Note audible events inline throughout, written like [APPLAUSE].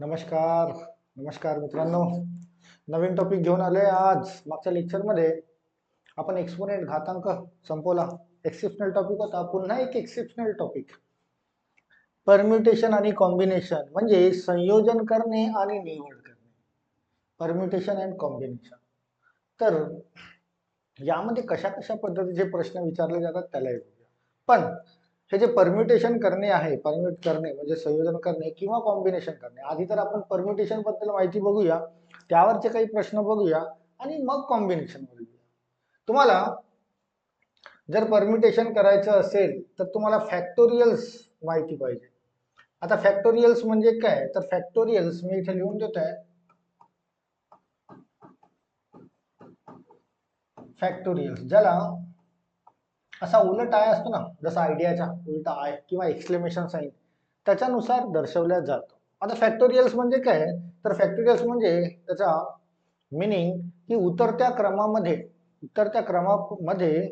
नमस्कार. नमस्कार मित्रांनो. नवीन टॉपिक घेऊन आलोय आज मागच्या लेक्चरमध्ये आपण एक्सपोनेंट घातांक संपवला. एक्सेप्शनल टॉपिक होता. पुन्हा एक एक्सेप्शनल टॉपिक परम्युटेशन आणि कॉम्बिनेशन म्हणजे संयोजन करणे आणि निवड करणे. परम्युटेशन अँड कॉम्बिनेशन तर यामध्ये कशा कशा पद्धतीचे प्रश्न विचारले जातात त्याला पण हे जे परम्युटेशन करणे आहे परम्युट करणे म्हणजे संयोजन करणे किंवा कॉम्बिनेशन करणे आधी तर आपण परम्युटेशनबद्दल माहिती बघूया त्यावरचे काही प्रश्न बघूया आणि मग कॉम्बिनेशन बघूया. तुम्हाला जर परम्युटेशन करायचं असेल तर तुम्हाला फॅक्टोरियल्स माहिती पाहिजे. आता फॅक्टोरियल्स म्हणजे काय? तर फॅक्टोरियल्स मी इथे लिहून देत आहे फॅक्टोरियल्स ज्याला असा उलट आय असतो ना जसा आयडियाचा उलटा आय किंवा एक्सक्लेमेशन साईन त्याच्यानुसार दर्शवल्या जातो. आता फॅक्टोरियल्स म्हणजे काय? तर फॅक्टोरियल्स म्हणजे त्याचा मिनिंग की उतरत्या क्रमामध्ये उतरत्या क्रमामध्ये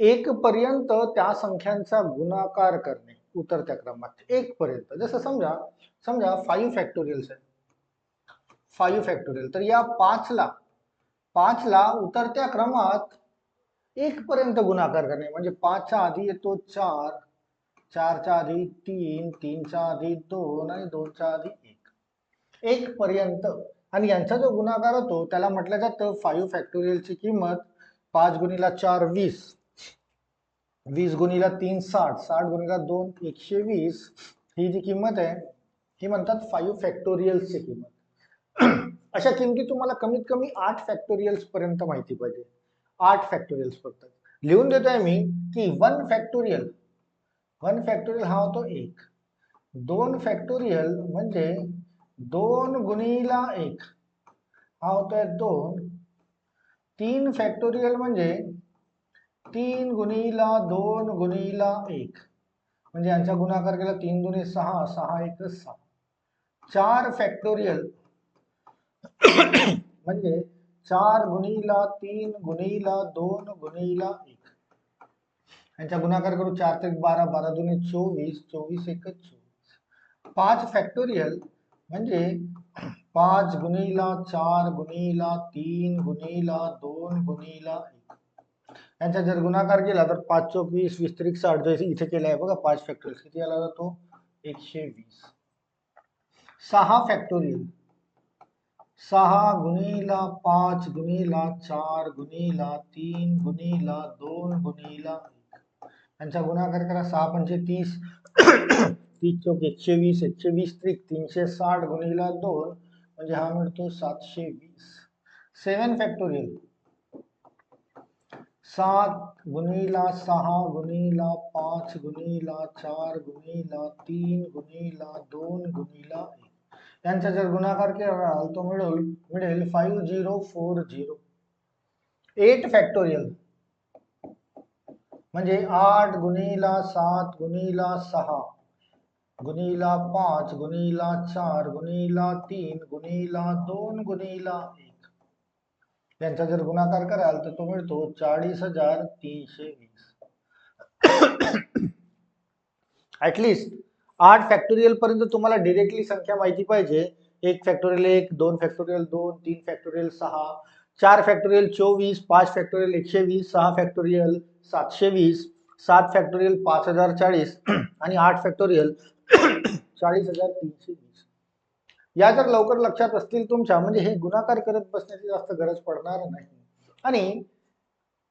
एक पर्यंत त्या संख्यांचा गुणाकार करणे उतरत्या क्रमात एक पर्यंत. जसं समजा समजा फाईव्ह फॅक्टोरियल्स आहे फाईव्ह फॅक्टोरियल तर या पाचला पाचला उतरत्या क्रमात एक पर्यंत गुणाकार करणे म्हणजे पाचच्या आधी येतो चार चारच्या आधी तीन तीनच्या आधी दोन आणि दोनच्या आधी एक. एक पर्यंत. आणि यांचा जो गुणाकार होतो त्याला म्हटलं जातं फाईव्ह फॅक्टोरियलची किंमत पाच गुणीला चार वीस. वीस गुणीला तीन साठ. साठ गुणीला दोन एकशे वीस. ही जी किंमत आहे ही म्हणतात फाईव्ह फॅक्टोरियल्सची किंमत. [CLEARS THROAT] अशा किमती तुम्हाला कमीत कमी आठ फॅक्टोरियल्स पर्यंत माहिती पाहिजे. आठ फॅक्टोरियल्स पडतात. लिहून देतोय मी की वन फॅक्टोरियल वन फॅक्टोरियल हा होतो एक. दोन फॅक्टोरियल म्हणजे दोन गुणीला एक. हा होतोय दोन. तीन फॅक्टोरियल म्हणजे तीन गुणीला दोन गुणीला एक. म्हणजे यांचा गुणाकार केला तीन गुणी सहा सहा एक सहा चार फॅक्टोरियल [COUGHS] म्हणजे चार गुणीला तीन गुणीला दोन गुणीला एक. यांचा गुणाकार करू चार ते बारा बारा दुने चोवीस चोवीस एक चोवीस. पाच फॅक्टोरियल म्हणजे पाच गुणीला चार गुणीला तीन गुणीला दोन गुणीला एक. यांचा जर गुणाकार केला तर पाच चौक वीस त्रिक साठ जसे इथे केलं आहे बघा, पाच फॅक्टोरियल किती आला जातो? एकशे वीस. सहा फॅक्टोरियल सहा गुणीला पाच गुणीला चार गुणीला तीन गुणीला दोन गुणीला एक। यांचा गुणाकार करा, सहा पंचे तीस तीस चौक एकशे वीस एकशे वीस त्रिक तीनशे साठ गुणीला दोन, म्हणजे हा मिळतो सातशे वीस. सेवन फॅक्टोरियल सात गुणीला सहा गुणीला पाच गुणीला चार गुणीला तीन गुणीला दोन गुणीला एक. यांचा जर गुणाकार केला तो मिळेल मिळेल five zero four zero eight factorial म्हणजे आठ गुणीला सात, गुणीला सहा, गुणीला पाच, गुणीला चार, गुणीला तीन, गुणीला दोन, गुणीला एक। यांचा जर गुणाकार कराल तर तो मिळतो चाळीस हज़ार तीनशे वीस. [COUGHS] ऍटलिस्ट आठ फॅक्टोरियल पर्यंत तुम्हाला डिरेक्टली संख्या माहिती पाहिजे. एक फॅक्टोरियल एक दोन फॅक्टोरियल दोन तीन फॅक्टोरियल सहा चार फॅक्टोरियल चोवीस पाच फॅक्टोरियल एकशे वीस सहा फॅक्टोरियल सातशे वीस सात फॅक्टोरियल पाच हजार चाळीस आणि आठ फॅक्टोरियल [CLEARS THROAT] चाळीस हजार तीनशे वीस या जर लवकर लक्षात असतील तुमच्या म्हणजे हे गुणाकार करत बसण्याची जास्त गरज पडणार नाही. आणि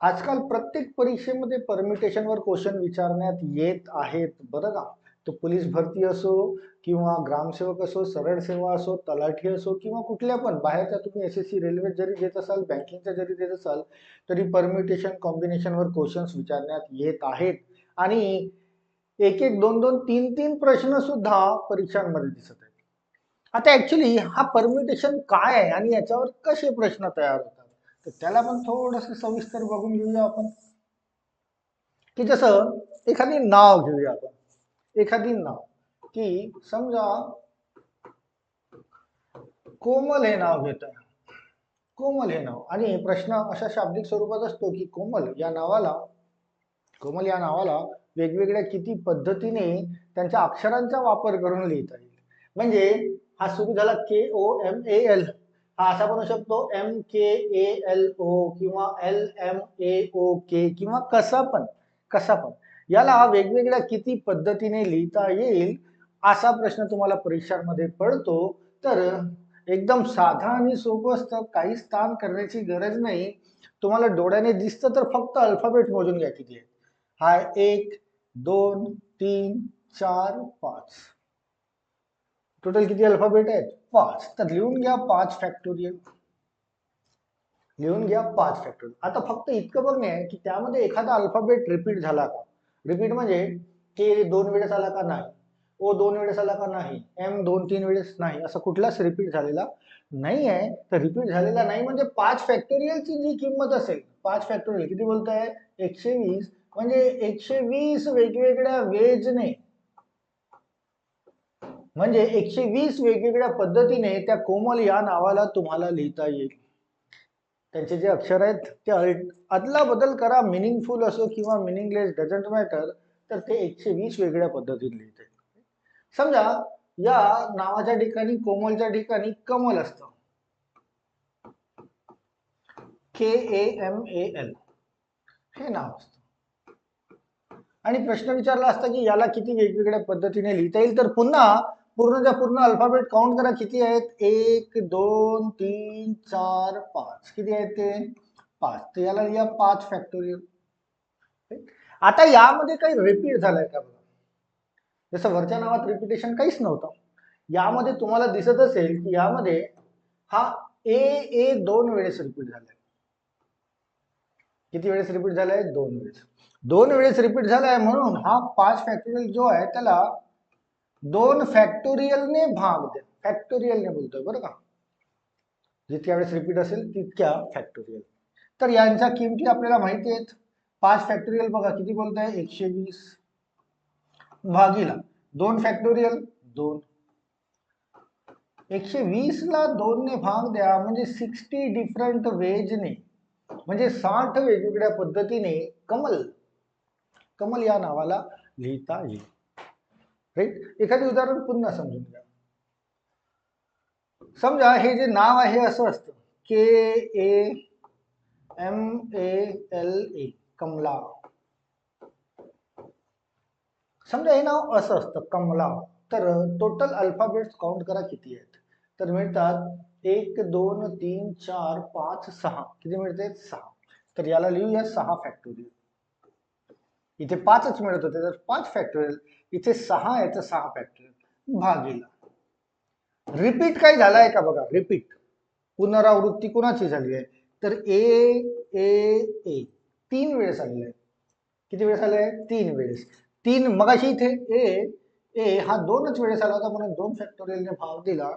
आजकाल प्रत्येक परीक्षेमध्ये परमिटेशनवर क्वेश्चन विचारण्यात येत आहेत. बरं का? तो पोलीस भरती असो किंवा ग्रामसेवक असो सरळ सेवा असो तलाठी असो किंवा कुठल्या पण बाहेरच्या तुम्ही एस एस सी रेल्वे जरी देत असाल बँकिंगच्या जरी देत असाल तरी परम्युटेशन कॉम्बिनेशनवर क्वेश्चन्स विचारण्यात येत आहेत. आणि एक एक दोन दोन तीन तीन प्रश्न सुद्धा परीक्षांमध्ये दिसत आहेत. आता ऍक्च्युली हा परम्युटेशन काय आहे आणि याच्यावर कसे प्रश्न तयार होतात? तर त्याला पण थोडस सविस्तर बघून घेऊया आपण. की जसं एखादी नाव घेऊया आपण. एखादी नाव. की समजा कोमल हे नाव घेत आहे. कोमल हे नाव. आणि प्रश्न अशा शाब्दिक स्वरूपात असतो की कोमल या नावाला कोमल या नावाला वेगवेगळ्या किती पद्धतीने त्यांच्या अक्षरांचा वापर करून लिहिता येईल. म्हणजे हा सुरू झाला के ओ एम ए एल हा असा बनवू शकतो M K A L O किंवा एल एम ए ओ के किंवा कसा पण कसा पण. याला वेगवेगळ्या किती पद्धतीने लिहिता येईल असा प्रश्न तुम्हाला परीक्षांमध्ये पडतो. तर एकदम साधा आणि सोपं असतं. काही स्थान करण्याची गरज नाही. तुम्हाला डोळ्याने दिसतं तर फक्त अल्फाबेट मोजून घ्या किती आहे हा एक दोन तीन चार पाच. टोटल किती अल्फाबेट आहेत? पाच. तर लिहून घ्या पाच फॅक्टोरियल लिहून घ्या पाच फॅक्टोरियल आता फक्त इतकं बघणे आहे की त्यामध्ये एखादा अल्फाबेट रिपीट झाला का? रिपीट म्हणजे के दोन वेळेस आला का नाही? ओ दोन वेळेस आला का नाही? एम दोन तीन वेळेस नाही. असं कुठलाच रिपीट झालेला नाही आहे तर रिपीट झालेला नाही म्हणजे पाच फॅक्टोरियलची जी किंमत असेल पाच फॅक्टोरियल किती बोलताय? एकशे वीस. म्हणजे एकशे वीस वेगवेगळ्या वेजने म्हणजे एकशे वीस वेगवेगळ्या पद्धतीने त्या कोमल या नावाला तुम्हाला लिहिता येईल. त्यांचे जे अक्षर आहेत ते अदला बदल करा मिनिंगफुल असो किंवा मिनिंगलेस डझंट मॅटर तर ते एकशे वीस वेगळ्या पद्धतीने लिहिते समजा या नावाच्या ठिकाणी कोमलच्या ठिकाणी कमल असतं. K A M A L हे नाव असतं. आणि प्रश्न विचारला असता की याला किती वेगवेगळ्या पद्धतीने लिहिता येईल तर पुन्हा पूर्णच्या पूर्ण अल्फाबेट काउंट करा. किती आहेत? एक दोन तीन चार पाच. किती आहेत ते? पाच. तर याला लिहा पाच फॅक्टोरियल आता यामध्ये काही रिपीट झालंय का बघा? जसं वरच्या नावात रिपिटेशन काहीच नव्हतं. यामध्ये तुम्हाला दिसत असेल की यामध्ये हा ए ए दोन वेळेस रिपीट झालाय. किती वेळेस रिपीट झालाय? दोन वेळेस. दोन वेळेस रिपीट झालाय म्हणून हा पाच फॅक्टोरियल जो आहे त्याला दोन फॅक्टोरियलने भाग द्या. फॅक्टोरियलने बोलतोय बरं का? जितक्या वेळेस रिपीट असेल तितक्या फॅक्टोरियल तर यांच्या किमती आपल्याला माहिती आहेत. पाच फॅक्टोरियल बघा किती बोलताय? एकशे वीस. भागीला दोन फॅक्टोरियल दोन. एकशे वीस ला दोन ने भाग द्या म्हणजे सिक्स्टी डिफरंट वेजने म्हणजे साठ वेगवेगळ्या पद्धतीने कमल कमल या नावाला लिहिता येईल. राईट एखादे उदाहरण पुन्हा समजून घ्या. समजा हे जे नाव आहे असं असतं. K A M A L A Kamala. समजा हे नाव असं असतं कमला. तर टोटल अल्फाबेट्स काउंट करा किती आहेत. तर मिळतात एक दोन तीन चार पाच सहा. किती मिळते? सहा. तर याला लिहूया सहा फॅक्टोरियल इथे पाचच मिळत होते तर पाच फॅक्टोरियल इथे सहा तर सहा फॅक्टोरियल भागीला. रिपीट काय झालाय का बघा? रिपीट पुनरावृत्ती कुणाची झाली आहे? तर ए ए ए तीन वेळेस आलेलं आहे. किती वेळेस आलंय तीन वेळेस. तीन मगाशी इथे ए ए हा दोनच वेळेस आला होता म्हणून दोन फॅक्टोरियलने भाग दिला.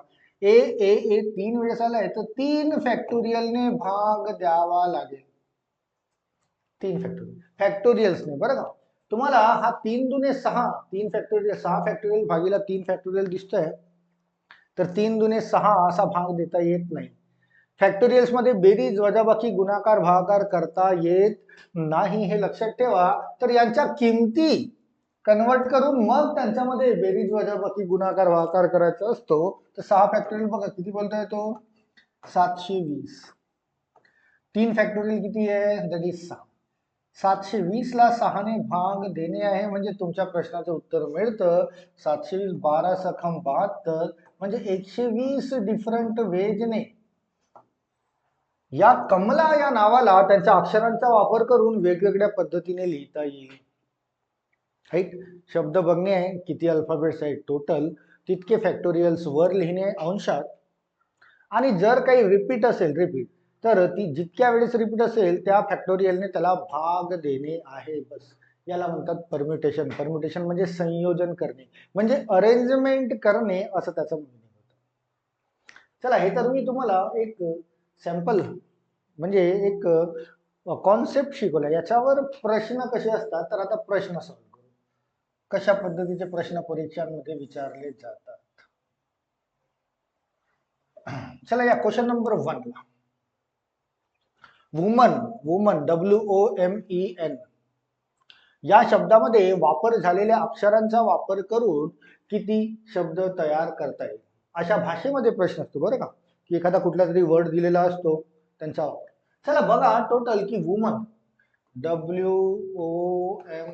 ए ए ए तीन वेळेस आलाय तर तीन फॅक्टोरियलने भाग द्यावा लागेल. तीन फॅक्टोरियल फॅक्टोरियल्सने बरं का? तुम्हाला हा तीन दुने सहा तीन फॅक्टोरियल सहा फॅक्टोरियल भागीला तीन फॅक्टोरियल दिसतोय. तर तीन दुने सहा असा भाग देता येत नाही. फॅक्टोरियल्समध्ये बेरीज वजाबाकी गुणाकार भागाकार करता येत नाही हे लक्षात ठेवा. तर यांच्या किमती कन्वर्ट करून मग त्यांच्यामध्ये बेरीज वजाबाकी गुणाकार भागाकार करायचा असतो. तर सहा फॅक्टोरियल बघा किती बोलता येतो? सातशे वीस. तीन फॅक्टोरियल किती आहे? दट इज सहा. सातशे वीस ला सहाने भाग देणे आहे म्हणजे तुमच्या प्रश्नाचं उत्तर मिळतं. सातशे वीस बारा सखम बहात्तर म्हणजे एकशे वीस डिफरंट वेजने. या कमला या नावाला त्यांच्या अक्षरांचा वापर करून वेगवेगळ्या पद्धतीने लिहिता येईल. राईट शब्द बघणे आहे किती अल्फाबेट्स आहेत टोटल तितके फॅक्टोरियल्स वर लिहिणे अंशात. आणि जर काही रिपीट असेल रिपीट तर ती जितक्या वेळेस रिपीट असेल त्या फॅक्टोरियलने त्याला भाग देणे आहे बस. याला म्हणतात परम्युटेशन परम्युटेशन म्हणजे संयोजन करणे. म्हणजे अरेंजमेंट करणे असं त्याचं मिनिंग होतं. चला हे तर मी तुम्हाला एक सॅम्पल म्हणजे एक कॉन्सेप्ट शिकवला. याच्यावर प्रश्न कसे असतात तर आता प्रश्न सॉल्व करू. कशा पद्धतीचे प्रश्न परीक्षांमध्ये विचारले जातात? चला या क्वेश्चन नंबर वनला woman woman W O M E N या शब्दामध्ये वापर झालेल्या अक्षरांचा वापर करून किती शब्द तयार करता येईल? अशा भाषेमध्ये प्रश्न असतो बरं का की एखादा कुठला तरी वर्ड दिलेला असतो त्यांचा वापर. चला बघा टोटल की woman W O M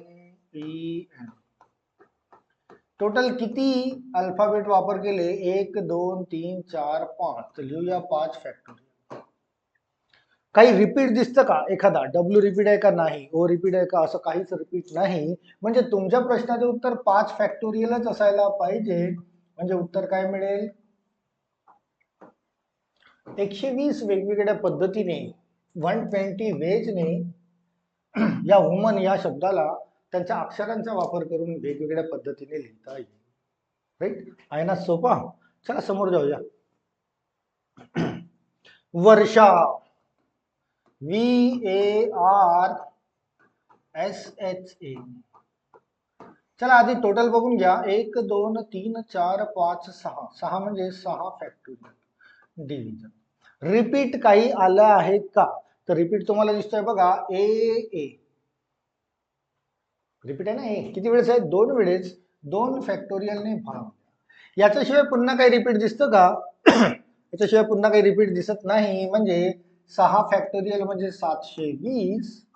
E N total किती अल्फाबेट वापर केले? एक दोन तीन चार पाच. लिहूया पाच फॅक्टरी काही रिपीट दिसतं का? एखादा. डब्ल्यू रिपीट आहे का? नाही. ओ रिपीट आहे का? असं काहीच रिपीट नाही. म्हणजे तुमच्या प्रश्नाचे उत्तर पाच फॅक्टोरियलच असायला पाहिजे. म्हणजे उत्तर काय मिळेल? एकशे वीस वेगवेगळ्या पद्धतीने वन ट्वेंटी वेजने या वुमन या शब्दाला त्यांच्या अक्षरांचा वापर करून वेगवेगळ्या पद्धतीने लिहिता येईल. राईट आहे ना? सोपा? चला समोर जाऊया. Varsha. V A R S H A चला, आधी टोटल बघून घ्या. एक, दोन, तीन, चार, पाच, सहा. सहा म्हणजे सहा फॅक्टोरियल डिव्हिजन रिपीट काही आलं आहे का? तर रिपीट तुम्हाला दिसतोय बघा. ए ए रिपीट आहे ना? ए किती वेळेस आहे? दोन वेळेस. दोन फॅक्टोरियलने भाग. याच्याशिवाय पुन्हा काही रिपीट दिसतं का? [CLEARS THROAT] याच्याशिवाय पुन्हा काही रिपीट दिसत नाही. म्हणजे सहा फॅक्टोरियल म्हणजे सातशे वीस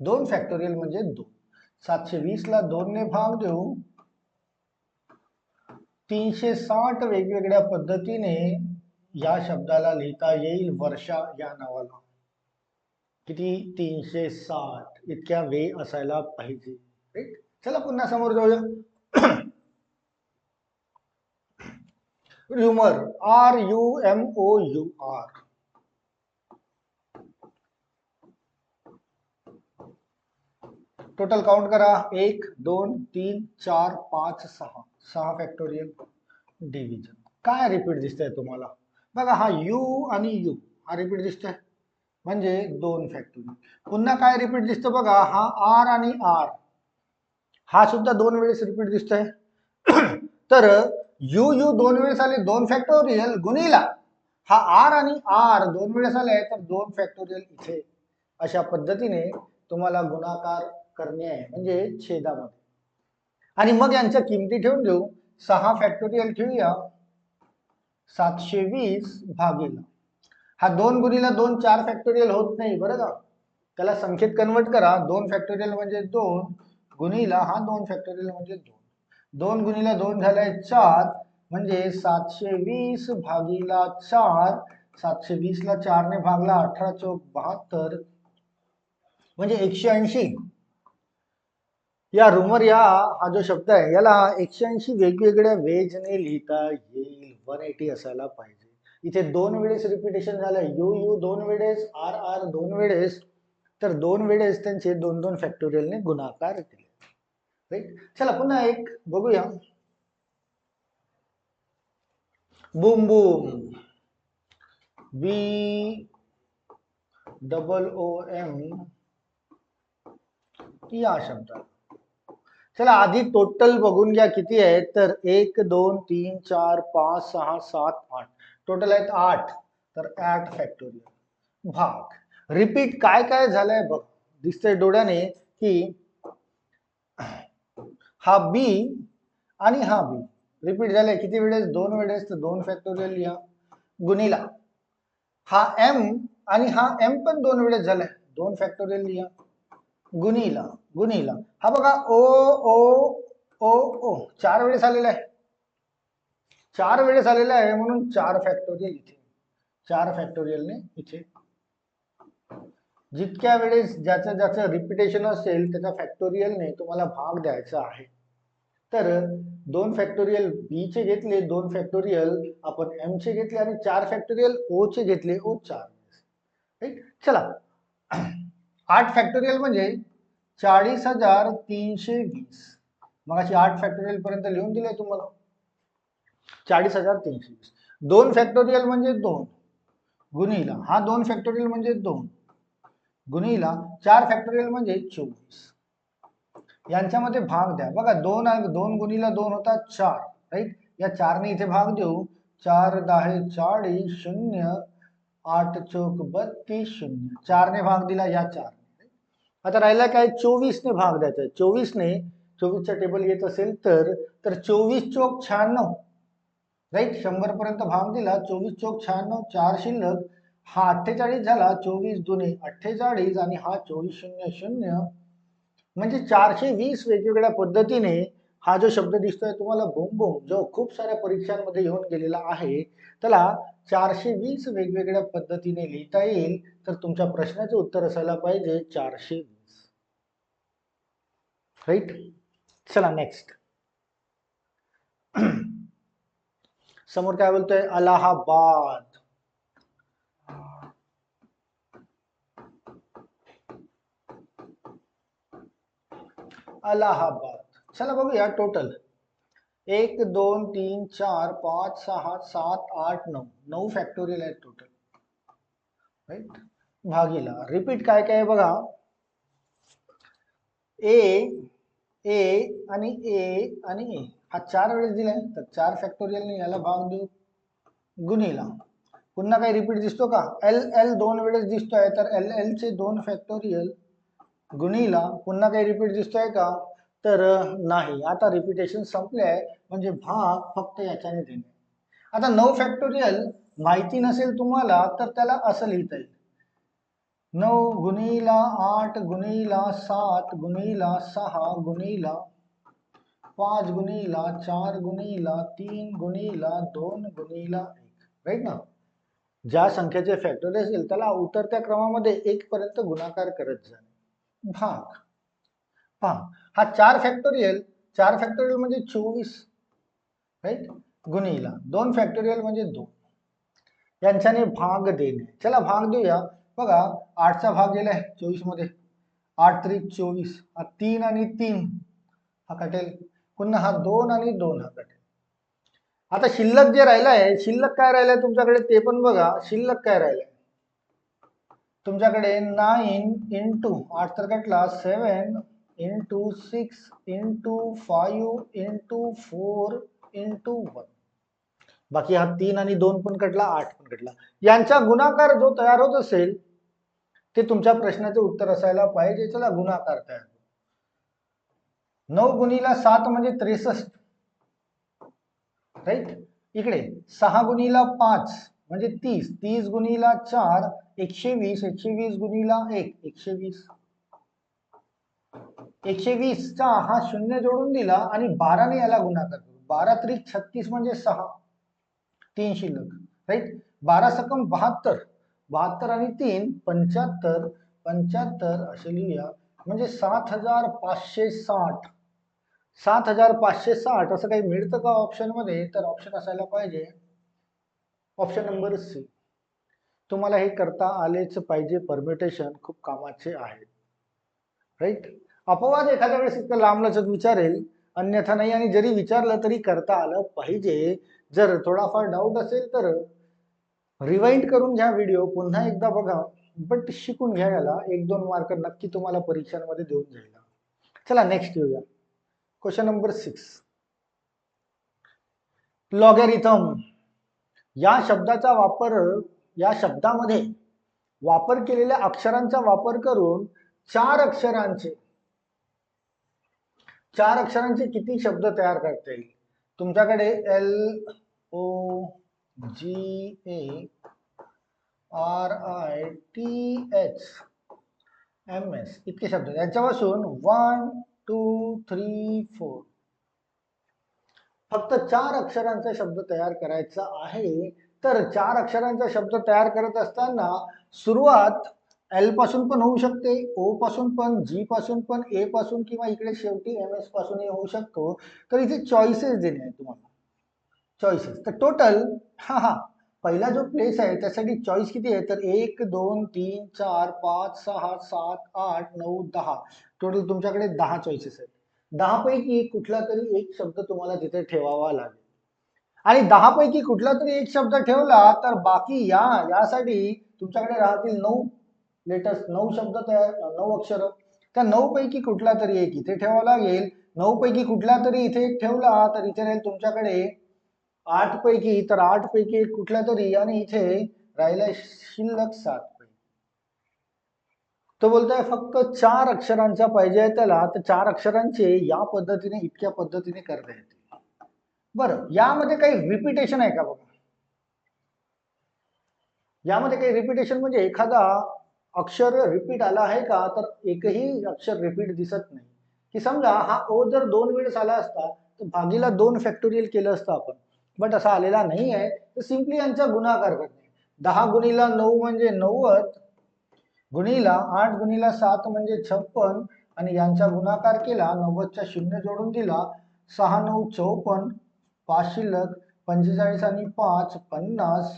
दोन फॅक्टोरियल म्हणजे दोन. सातशे वीस ला दोन ने भाग देऊ. तीनशे साठ वेगवेगळ्या पद्धतीने या शब्दाला लिहिता येईल वर्षा या नावाला. किती? तीनशे साठ. इतक्या वे असायला पाहिजे. राईट चला पुन्हा समोर जाऊया. Rumour R U M O U R total count करा. एक दोन तीन चार पाच सहा. सहा फॅक्टोरियल डिव्हिजन काय रिपीट दिसतंय तुम्हाला? बघा हा यू आणि यू हा रिपीट दिसतोय. म्हणजे दोन फॅक्टोरियल पुन्हा काय रिपीट दिसतं बघा? हा आर आणि आर हा सुद्धा दोन वेळेस रिपीट दिसतोय. [CLEARS THROAT] तर यू यू दोन वेळेस आले दोन फॅक्टोरियल गुणीला. हा आर आणि आर दोन वेळेस आले तर दोन फॅक्टोरियल इथे. अशा पद्धतीने तुम्हाला गुणाकार करणे आहे म्हणजे छेदामध्ये. आणि मग यांच्या किमती ठेवून देऊ. सहा फॅक्टोरियल ठेवूया. सातशे वीस भागीला. हा दोन गुणीला दोन चार फॅक्टोरियल होत नाही बरं का? त्याला संख्येत कन्वर्ट करा. दोन फॅक्टोरियल म्हणजे दोन गुणीला हा दोन फॅक्टोरियल म्हणजे दोन. दोन गुणीला दोन झालाय चार म्हणजे सातशे वीस भागीला चार सातशे वीस ला चारने भागला अठरा चौक बहात्तर म्हणजे एकशे ऐंशी. या रुमर या हा जो शब्द आहे याला एकशे ऐंशी वेगवेगळ्या वेजने लिहिता येईल. वन एटी असायला पाहिजे. इथे दोन वेळेस रिपिटेशन झालं यू यू दोन वेळेस आर आर दोन वेळेस तर दोन वेळेस त्यांचे दोन दोन फॅक्टोरियलने गुणाकार केले. राईट चला पुन्हा एक बघूया. Boom boom. B double O M या शब्दाला चला आधी टोटल बघून घ्या किती आहेत. तर एक दोन तीन चार पाच सहा सात आठ. टोटल आहेत आठ. तर ॲट फॅक्टोरियल भाग. रिपीट काय काय झालंय बघ. दिसतंय डोळ्याने की हा बी आणि हा बी रिपीट झालाय किती वेळेस? दोन वेळेस तर दोन फॅक्टोरियल लिहा. गुणीला. हा एम आणि हा एम पण दोन वेळेस झालाय. दोन फॅक्टोरियल लिहा. गुणीला गुणीला. हा बघा ओ ओ ओ ओ. चार वेळेस आलेला आहे. चार वेळेस आलेला आहे म्हणून चार फॅक्टोरियल इथे. चार फॅक्टोरियलने इथे. जितक्या वेळेस ज्याचं ज्याचं रिपिटेशन असेल त्याच्या फॅक्टोरियलने तुम्हाला भाग द्यायचा आहे. तर दोन फॅक्टोरियल बी चे घेतले दोन फॅक्टोरियल आपण एम चे घेतले आणि चार फॅक्टोरियल ओ चे घेतले. ओ चार. राईट चला. आठ फॅक्टोरियल म्हणजे चाळीस हजार तीनशे वीस. मग अशी आठ फॅक्टोरियल पर्यंत लिहून दिले तुम्हाला. चाळीस हजार तीनशे वीस. दोन फॅक्टोरियल म्हणजे दोन. गुन्हेला हा दोन फॅक्टोरियल म्हणजे दोन. गुन्हेला चार फॅक्टोरियल म्हणजे चोवीस. यांच्यामध्ये भाग द्या. बघा दोन दोन गुन्हेला दोन होता चार. राईट? या चारने इथे भाग देऊ. चार दहा चाळीस शून्य आठ चौक बत्तीस शून्य. चारने भाग दिला या चार आता राहिला काय? चोवीसने भाग द्यायचा चोवीसने चोवीसचा टेबल येत असेल तर तर चोवीस चौक शहाण्णव. राईट शंभर पर्यंत भाग दिला. चोवीस चौक शहाण्णव चार शिल्लक. हा अठ्ठेचाळीस झाला. चोवीस दोन्ही अठ्ठेचाळीस आणि हा चोवीस शून्य शून्य. म्हणजे चारशे वीस वेगवेगळ्या पद्धतीने हा जो शब्द दिसतोय तुम्हाला बोम जो खूप साऱ्या परीक्षांमध्ये येऊन गेलेला आहे त्याला चारशे वीस वेगवेगळ्या पद्धतीने लिहिता येईल तर तुमच्या प्रश्नाचे उत्तर असायला पाहिजे चारशे वीस. राईट चला नेक्स्ट समोर काय बोलतोय? अलाहाबाद. अलाहाबाद. चला बघूया टोटल एक दोन तीन, चार, पाच सहा सात, आठ नऊ नऊ फॅक्टोरियल आहेत टोटल राईट भागीला रिपीट काय बघा. ए ए ए हा चार वेळेस दिलाय, तर चार फॅक्टोरियलने याला भाग देऊ. गुणीला. पुन्हा काही रिपीट दिसतो का? एल एल दोन वेळेस दिसतोय, तर एल एल चे दोन फॅक्टोरियल गुणीला. पुन्हा काही रिपीट दिसतोय का? तर नाही. आता रिपिटेशन संपले आहे म्हणजे भाग फक्त याच्याने देणे. आता नऊ फॅक्टोरियल माहिती नसेल तुम्हाला तर त्याला असं लिहिता येईल. नऊ गुणीला आठ गुणीला सात गुणीला सहा गुणीला पाच गुणीला चार गुणीला तीन गुणीला दोन गुणीला एक. राईट ना ज्या संख्येचे फॅक्टोरियल असेल त्याला उतरत्या क्रमामध्ये एक पर्यंत गुणाकार करत जाणे भाग. पहा हा चार फॅक्टोरियल चार फॅक्टोरियल म्हणजे चोवीस राईट गुणीला. दोन फॅक्टोरियल म्हणजे दोन. यांच्याने भाग देणे. चला भाग देऊया. बघा आठचा भाग गेलाय आहे चोवीसमध्ये. आठ तरी चोवीस. हा तीन आणि तीन. हा कटेल. पुन्हा हा दोन आणि दोन हा कटेल. आता शिल्लक जे राहिलाय शिल्लक काय राहिलंय तुमच्याकडे? ते पण बघा. शिल्लक काय राहिलंय? तुमच्याकडे नाईन इंटू आठ तर कटला seven into six into five into four into one बाकी हा तीन आणि दोन पण कटला आठ पण कटला. यांचा गुणाकार जो तयार होत असेल ते तुमच्या प्रश्नाचे उत्तर असायला पाहिजे. चला गुणाकार तयार नऊ गुणीला सात म्हणजे त्रेसष्ट. राईट इकडे सहा गुणीला पाच म्हणजे तीस. तीस गुणीला चार एकशे वीस. एकशे वीस गुणीला एक एकशे वीस. एकशे वीसचा हा शून्य जोडून दिला आणि बाराने याला गुणाकार करू. बारा त्रिक छत्तीस म्हणजे सहा. तीन शिल्लक. राईट? बारा सकम बहात्तर. बहात्तर आणि तीन पंच्याहत्तर. पंच्याहत्तर असे लिहूया. म्हणजे सात हजार पाचशे साठ. सात हजार पाचशे साठ असं काही मिळतं का ऑप्शनमध्ये? तर ऑप्शन असायला पाहिजे. ऑप्शन नंबर सी तुम्हाला हे करता आलेच पाहिजे. परमिटेशन खूप कामाचे आहे राईट अपवाद एखाद्या वेळेस इतकं लांबलचक विचारेल अन्यथा नाही आणि जरी विचारलं तरी करता आलं पाहिजे. जर थोडाफार डाऊट असेल तर रिवाइंड करून घ्या व्हिडिओ पुन्हा एकदा बघा. बट शिकून घ्या याला एक दोन मार्क नक्की तुम्हाला परीक्षांमध्ये देऊन जाईल. चला नेक्स्ट येऊया. क्वेश्चन नंबर सिक्स लॉगॅरिथम या शब्दाचा वापर या शब्दामध्ये वापर केलेल्या अक्षरांचा वापर करून चार अक्षरांचे. चार अक्षरांचे किती शब्द तयार करता येईल? तुमच्याकडे L O G A R I T H M S इतके शब्द. यांच्यापासून वन टू थ्री फोर. फक्त चार अक्षरांचा शब्द तयार करायचा आहे. तर चार अक्षरांचा शब्द तयार करत असताना सुरुवात एलपासून पण होऊ शकते ओ पासून पण जी पासून पण ए पासून किंवा इकडे शेवटी एम एस पासूनही होऊ शकतो. तर इथे चॉईसेस देणे आहे तुम्हाला. चॉईसेस तर टोटल हा हा. पहिला जो प्लेस आहे त्यासाठी चॉईस किती आहे? तर एक दोन तीन चार पाच सहा सात आठ नऊ दहा. टोटल तुमच्याकडे दहा चॉईसेस आहेत. दहा पैकी कुठला तरी एक शब्द तुम्हाला तिथे ठेवावा लागेल. आणि दहा पैकी कुठला तरी एक शब्द ठेवला तर बाकी या यासाठी तुमच्याकडे राहतील नऊ लेटेस्ट नऊ शब्द तयार नऊ अक्षर. त्या नऊ पैकी कुठला तरी एक इथे ठेवावा लागेल. नऊ पैकी कुठला तरी इथे एक ठेवला तर इथे राहील तुमच्याकडे आठ पैकी तर आठ पैकी एक कुठला तरी आणि इथे राहिला शिल्लक सात पैकी. तो बोलतोय फक्त चार अक्षरांचा पाहिजे आहे त्याला तर चार अक्षरांचे या पद्धतीने इतक्या पद्धतीने करता येते बरं यामध्ये काही रिपिटेशन आहे का बघा? यामध्ये काही रिपिटेशन म्हणजे एखादा अक्षर रिपीट आला आहे का? तर एकही अक्षर रिपीट दिसत नाही. की समजा हा ओ जर दोन वेळेस आला असता तर भागीला दोन फॅक्टोरियल केलं असतं आपण. बट असा आलेला नाही आहे तर सिम्पली यांचा गुणाकार करणे. दहा गुणीला नऊ म्हणजे नव्वद गुणीला आठ गुणीला सात म्हणजे छप्पन आणि यांचा गुणाकार केला नव्वदच्या शून्य जोडून दिला सहा नऊ चौपन्न पाच शिल्लक पंचेचाळीस आणि पाच पन्नास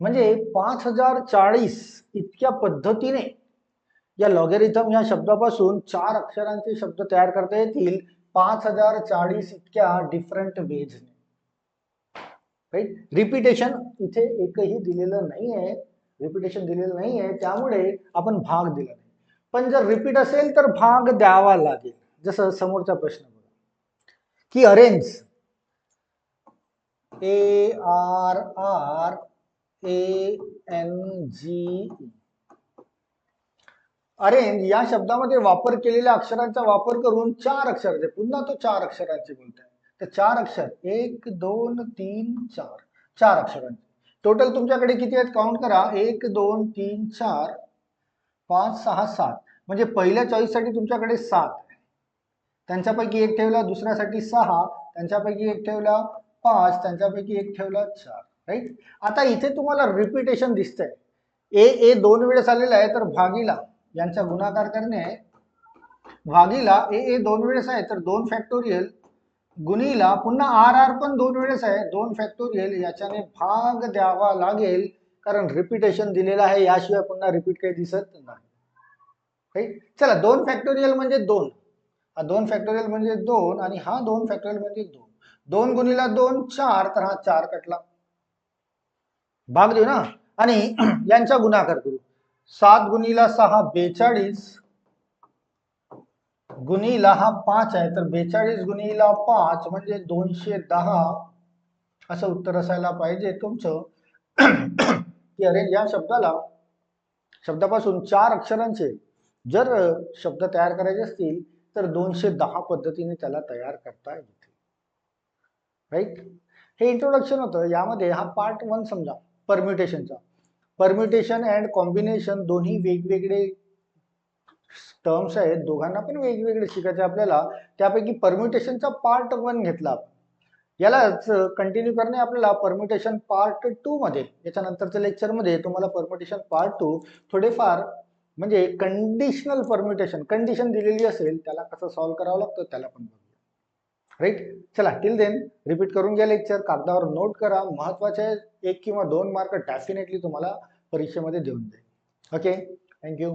म्हणजे पाच हज़ार चाळीस इतक्या पद्धतीने या लॉगेरिथम या शब्दापासून चार अक्षरांचे शब्द तयार करता येतील. पाच हज़ार चाळीस इतक्या डिफरंट वेजने राईट रिपिटेशन इथे एकही दिलेलं नाही आहे रिपिटेशन दिलेलं नाही आहे त्यामुळे आपण भाग दिला नाही. पण जर रिपीट असेल तर भाग द्यावा लागेल. जसं समोरचा प्रश्न बघा. की arrange A R R A N G arrange या शब्दामध्ये वापर केलेल्या अक्षरांचा वापर करून चार अक्षराचे म्हणजे पुन्हा तो चार अक्षरांचे बोलत आहे तर चार अक्षर एक दोन तीन चार. चार अक्षरांचे. टोटल तुमच्याकडे किती आहेत? काउंट करा. एक दोन तीन चार पाच सहा सात. म्हणजे पहिल्या चॉईससाठी तुमच्याकडे सात आहे. त्यांच्यापैकी एक ठेवला दुसऱ्यासाठी सहा. त्यांच्यापैकी एक ठेवला पाच. त्यांच्यापैकी एक ठेवला चार. राईट आता इथे तुम्हाला रिपिटेशन दिसतंय. ए ए दोन वेळेस आलेला आहे तर भागीला यांचा गुणाकार करणे आहे. भागीला ए ए दोन वेळेस आहे तर दोन फॅक्टोरियल गुणीला पुन्हा आर आर पण दोन वेळेस आहे दोन फॅक्टोरियल याच्याने भाग द्यावा लागेल कारण रिपिटेशन दिलेलं आहे याशिवाय पुन्हा रिपीट काही दिसत नाही. राईट चला दोन फॅक्टोरियल म्हणजे दोन. हा दोन फॅक्टोरियल म्हणजे दोन आणि हा दोन फॅक्टोरियल म्हणजे दोन. दोन गुणीला दोन चार तर हा चार कटला. भाग देऊ ना? आणि [CLEARS THROAT] यांचा गुणाकार करू. सात गुणीला सहा बेचाळीस गुणीला हा पाच आहे. तर बेचाळीस गुणीला पाच म्हणजे दोनशे दहा. असं उत्तर असायला पाहिजे तुमचं. [CLEARS THROAT] की अरे या शब्दाला शब्दापासून चार अक्षरांचे जर शब्द तयार करायचे असतील तर दोनशे दहा पद्धतीने त्याला तयार करता येते. राईट हे इंट्रोडक्शन होतं. यामध्ये हा पार्ट वन समजा. परम्युटेशनचा परम्युटेशन अँड कॉम्बिनेशन दोन्ही वेगवेगळे टर्म्स आहेत. दोघांना पण वेगवेगळे शिकायचे आपल्याला. त्यापैकी परम्युटेशनचा पार्ट वन घेतला आपण. यालाच कंटिन्यू करणे आपल्याला परम्युटेशन पार्ट टू मध्ये. याच्यानंतरच्या लेक्चरमध्ये तुम्हाला परम्युटेशन पार्ट टू थोडेफार म्हणजे कंडिशनल परम्युटेशन कंडिशन दिलेली असेल त्याला कसं सॉल्व्ह करावं लागतं त्याला पण बघू. राईट चला टिल देन रिपीट करून घ्या लेक्चर कागदावर नोट करा. महत्त्वाचे एक किंवा दोन मार्क डेफिनेटली तुम्हाला परीक्षेमध्ये देऊन जाईल. Okay thank you